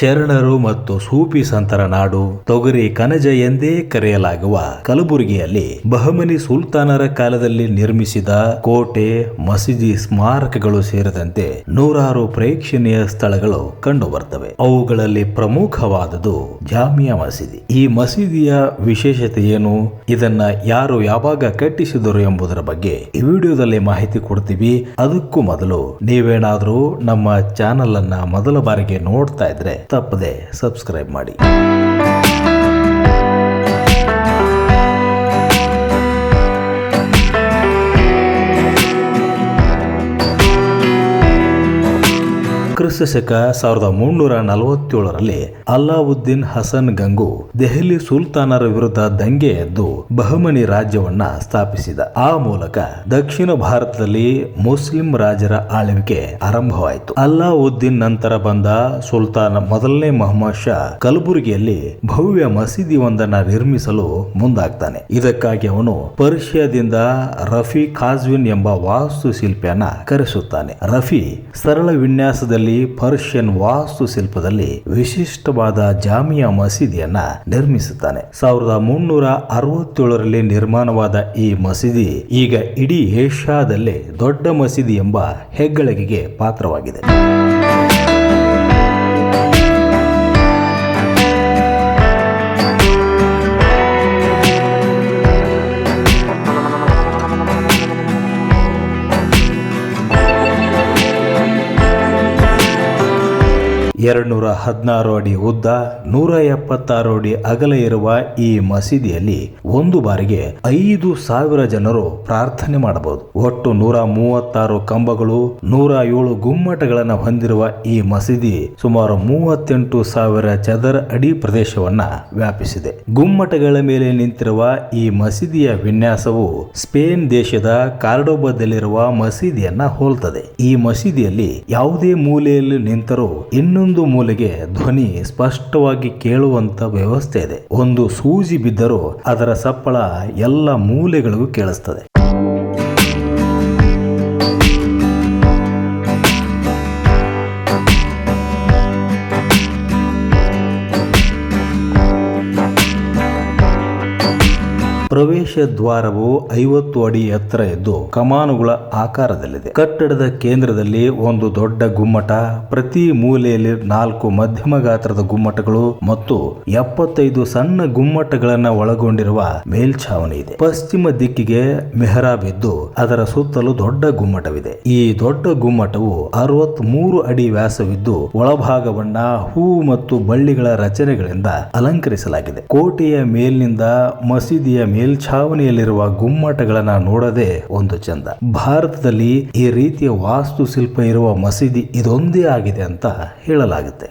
ಶರಣರು ಮತ್ತು ಸೂಫಿ ಸಂತರ ನಾಡು ತೊಗರಿ ಕನಜ ಎಂದೇ ಕರೆಯಲಾಗುವ ಕಲಬುರಗಿಯಲ್ಲಿ ಬಹಮನಿ ಸುಲ್ತಾನರ ಕಾಲದಲ್ಲಿ ನಿರ್ಮಿಸಿದ ಕೋಟೆ, ಮಸೀದಿ ಸ್ಮಾರಕಗಳು ಸೇರಿದಂತೆ ನೂರಾರು ಪ್ರೇಕ್ಷಣೀಯ ಸ್ಥಳಗಳು ಕಂಡು ಬರ್ತವೆ ಅವುಗಳಲ್ಲಿ ಪ್ರಮುಖವಾದದು ಜಾಮಿಯಾ ಮಸೀದಿ. ಈ ಮಸೀದಿಯ ವಿಶೇಷತೆ ಏನು? ಇದನ್ನ ಯಾರು ಯಾವಾಗ ಕಟ್ಟಿಸಿದರು ಎಂಬುದರ ಬಗ್ಗೆ ಈ ವಿಡಿಯೋದಲ್ಲಿ ಮಾಹಿತಿ ಕೊಡ್ತೀವಿ. ಅದಕ್ಕೂ ಮೊದಲು ನೀವೇನಾದ್ರೂ ನಮ್ಮ ಚಾನಲ್ ಅನ್ನ ಮೊದಲ ಬಾರಿಗೆ ನೋಡ್ತಾ ಇದ್ರೆ ತಪ್ಪದೆ ಸಬ್ಸ್ಕ್ರೈಬ್ ಮಾಡಿ. ಕ್ರಿಸ್ತ ಶಕ ಸಾವಿರದ ಮುನ್ನೂರ ನಲವತ್ತೇಳರಲ್ಲಿ ಅಲ್ಲಾವುದ್ದೀನ್ ಹಸನ್ ಗಂಗು ದೆಹಲಿ ಸುಲ್ತಾನರ ವಿರುದ್ಧ ದಂಗೆ ಎದ್ದು ಬಹಮನಿ ರಾಜ್ಯವನ್ನ ಸ್ಥಾಪಿಸಿದ. ಆ ಮೂಲಕ ದಕ್ಷಿಣ ಭಾರತದಲ್ಲಿ ಮುಸ್ಲಿಂ ರಾಜರ ಆಳ್ವಿಕೆ ಆರಂಭವಾಯಿತು. ಅಲ್ಲಾವುದ್ದೀನ್ ನಂತರ ಬಂದ ಸುಲ್ತಾನ ಮೊದಲನೇ ಮೊಹಮ್ಮದ್ ಶಾ ಕಲಬುರಗಿಯಲ್ಲಿ ಭವ್ಯ ಮಸೀದಿ ಒಂದನ್ನ ನಿರ್ಮಿಸಲು ಮುಂದಾಗ್ತಾನೆ. ಇದಕ್ಕಾಗಿ ಅವನು ಪರ್ಷಿಯಾದಿಂದ ರಫಿ ಖಾಜ್ವಿನ್ ಎಂಬ ವಾಸ್ತುಶಿಲ್ಪಿಯನ್ನ ಕರೆಸುತ್ತಾನೆ. ರಫಿ ಸರಳ ವಿನ್ಯಾಸದಲ್ಲಿ ಪರ್ಷಿಯನ್ ವಾಸ್ತುಶಿಲ್ಪದಲ್ಲಿ ವಿಶಿಷ್ಟವಾದ ಜಾಮಿಯಾ ಮಸೀದಿಯನ್ನ ನಿರ್ಮಿಸುತ್ತಾನೆ. ಸಾವಿರದ ಮುನ್ನೂರ ಅರವತ್ತೇಳರಲ್ಲಿ ನಿರ್ಮಾಣವಾದ ಈ ಮಸೀದಿ ಈಗ ಇಡೀ ಏಷ್ಯಾದಲ್ಲೇ ದೊಡ್ಡ ಮಸೀದಿ ಎಂಬ ಹೆಗ್ಗಳಿಕೆಗೆ ಪಾತ್ರವಾಗಿದೆ. ಎರಡ್ನೂರ ಹದಿನಾರು ಅಡಿ ಉದ್ದ ನೂರ ಎಪ್ಪತ್ತಾರು ಅಡಿ ಅಗಲ ಇರುವ ಈ ಮಸೀದಿಯಲ್ಲಿ ಒಂದು ಬಾರಿಗೆ ಐದು ಸಾವಿರ ಜನರು ಪ್ರಾರ್ಥನೆ ಮಾಡಬಹುದು. ಒಟ್ಟು ನೂರ ಮೂವತ್ತಾರು ಕಂಬಗಳು ನೂರ ಏಳು ಗುಮ್ಮಟಗಳನ್ನು ಹೊಂದಿರುವ ಈ ಮಸೀದಿ ಸುಮಾರು ಮೂವತ್ತೆಂಟು ಸಾವಿರ ಚದರ ಅಡಿ ಪ್ರದೇಶವನ್ನ ವ್ಯಾಪಿಸಿದೆ. ಗುಮ್ಮಟಗಳ ಮೇಲೆ ನಿಂತಿರುವ ಈ ಮಸೀದಿಯ ವಿನ್ಯಾಸವು ಸ್ಪೇನ್ ದೇಶದ ಕಾರ್ಡೋಬದಲ್ಲಿರುವ ಮಸೀದಿಯನ್ನ ಹೋಲ್ತದೆ ಈ ಮಸೀದಿಯಲ್ಲಿ ಯಾವುದೇ ಮೂಲೆಯಲ್ಲಿ ನಿಂತರೂ ಇನ್ನೊಂದು ಮೂಲೆಗೆ ಧ್ವನಿ ಸ್ಪಷ್ಟವಾಗಿ ಕೇಳುವಂತ ವ್ಯವಸ್ಥೆ ಇದೆ. ಒಂದು ಸೂಜಿ ಬಿದ್ದರೂ ಅದರ ಸಪ್ಪಳ ಎಲ್ಲ ಮೂಲೆಗಳಿಗೂ ಕೇಳಿಸ್ತದೆ. ಪ್ರವೇಶ ದ್ವಾರವು ಐವತ್ತು ಅಡಿ ಎತ್ತರ ಇದ್ದು ಕಮಾನುಗಳ ಆಕಾರದಲ್ಲಿದೆ. ಕಟ್ಟಡದ ಕೇಂದ್ರದಲ್ಲಿ ಒಂದು ದೊಡ್ಡ ಗುಮ್ಮಟ, ಪ್ರತಿ ಮೂಲೆಯಲ್ಲಿ ನಾಲ್ಕು ಮಧ್ಯಮ ಗಾತ್ರದ ಗುಮ್ಮಟಗಳು ಮತ್ತು ಎಪ್ಪತ್ತೈದು ಸಣ್ಣ ಗುಮ್ಮಟಗಳನ್ನ ಒಳಗೊಂಡಿರುವ ಮೇಲ್ಛಾವಣಿ ಇದೆ. ಪಶ್ಚಿಮ ದಿಕ್ಕಿಗೆ ಮೆಹರಾಬ್ ಇದ್ದು ಅದರ ಸುತ್ತಲೂ ದೊಡ್ಡ ಗುಮ್ಮಟವಿದೆ. ಈ ದೊಡ್ಡ ಗುಮ್ಮಟವು ಅರವತ್ ಮೂರು ಅಡಿ ವ್ಯಾಸವಿದ್ದು ಒಳಭಾಗವನ್ನ ಹೂ ಮತ್ತು ಬಳ್ಳಿಗಳ ರಚನೆಗಳಿಂದ ಅಲಂಕರಿಸಲಾಗಿದೆ. ಕೋಟೆಯ ಮೇಲಿನಿಂದ ಮಸೀದಿಯ ಮೇಲ್ಛಾವಣಿಯಲ್ಲಿರುವ ಗುಮ್ಮಟಗಳನ್ನ ನೋಡದೆ ಒಂದು ಚಂದ. ಭಾರತದಲ್ಲಿ ಈ ರೀತಿಯ ವಾಸ್ತುಶಿಲ್ಪ ಇರುವ ಮಸೀದಿ ಇದೊಂದೇ ಆಗಿದೆ ಅಂತ ಹೇಳಲಾಗುತ್ತೆ.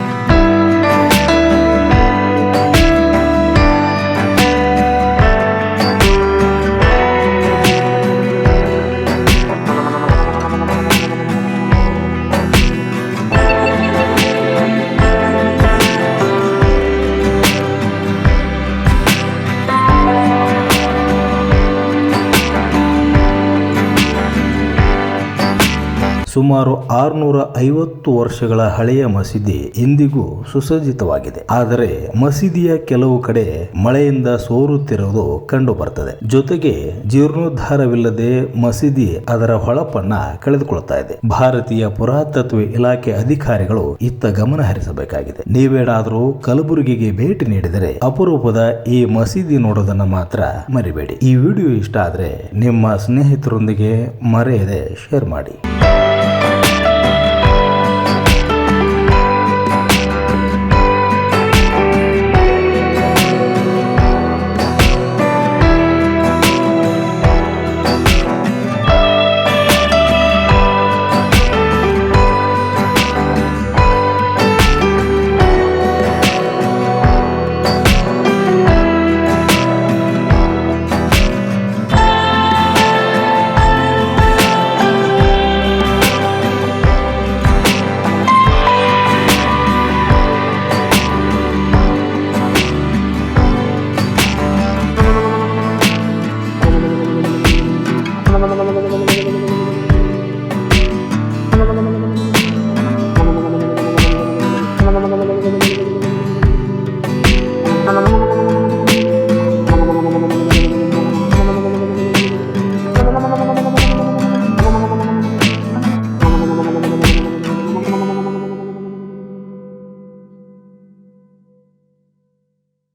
ಸುಮಾರು ಆರುನೂರ ಐವತ್ತು ವರ್ಷಗಳ ಹಳೆಯ ಮಸೀದಿ ಇಂದಿಗೂ ಸುಸಜ್ಜಿತವಾಗಿದೆ. ಆದರೆ ಮಸೀದಿಯ ಕೆಲವು ಕಡೆ ಮಳೆಯಿಂದ ಸೋರುತ್ತಿರುವುದು ಕಂಡು ಬರ್ತದೆ ಜೊತೆಗೆ ಜೀರ್ಣೋದ್ಧಾರವಿಲ್ಲದೆ ಮಸೀದಿ ಅದರ ಹೊಳಪನ್ನ ಕಳೆದುಕೊಳ್ತಾ ಇದೆ. ಭಾರತೀಯ ಪುರಾತತ್ವ ಇಲಾಖೆ ಅಧಿಕಾರಿಗಳು ಇತ್ತ ಗಮನ ಹರಿಸಬೇಕಾಗಿದೆ. ನೀವೇಡಾದರೂ ಕಲಬುರಗಿಗೆ ಭೇಟಿ ನೀಡಿದರೆ ಅಪರೂಪದ ಈ ಮಸೀದಿ ನೋಡೋದನ್ನ ಮಾತ್ರ ಮರಿಬೇಡಿ. ಈ ವಿಡಿಯೋ ಇಷ್ಟ ಆದರೆ ನಿಮ್ಮ ಸ್ನೇಹಿತರೊಂದಿಗೆ ಮರೆಯದೆ ಶೇರ್ ಮಾಡಿ.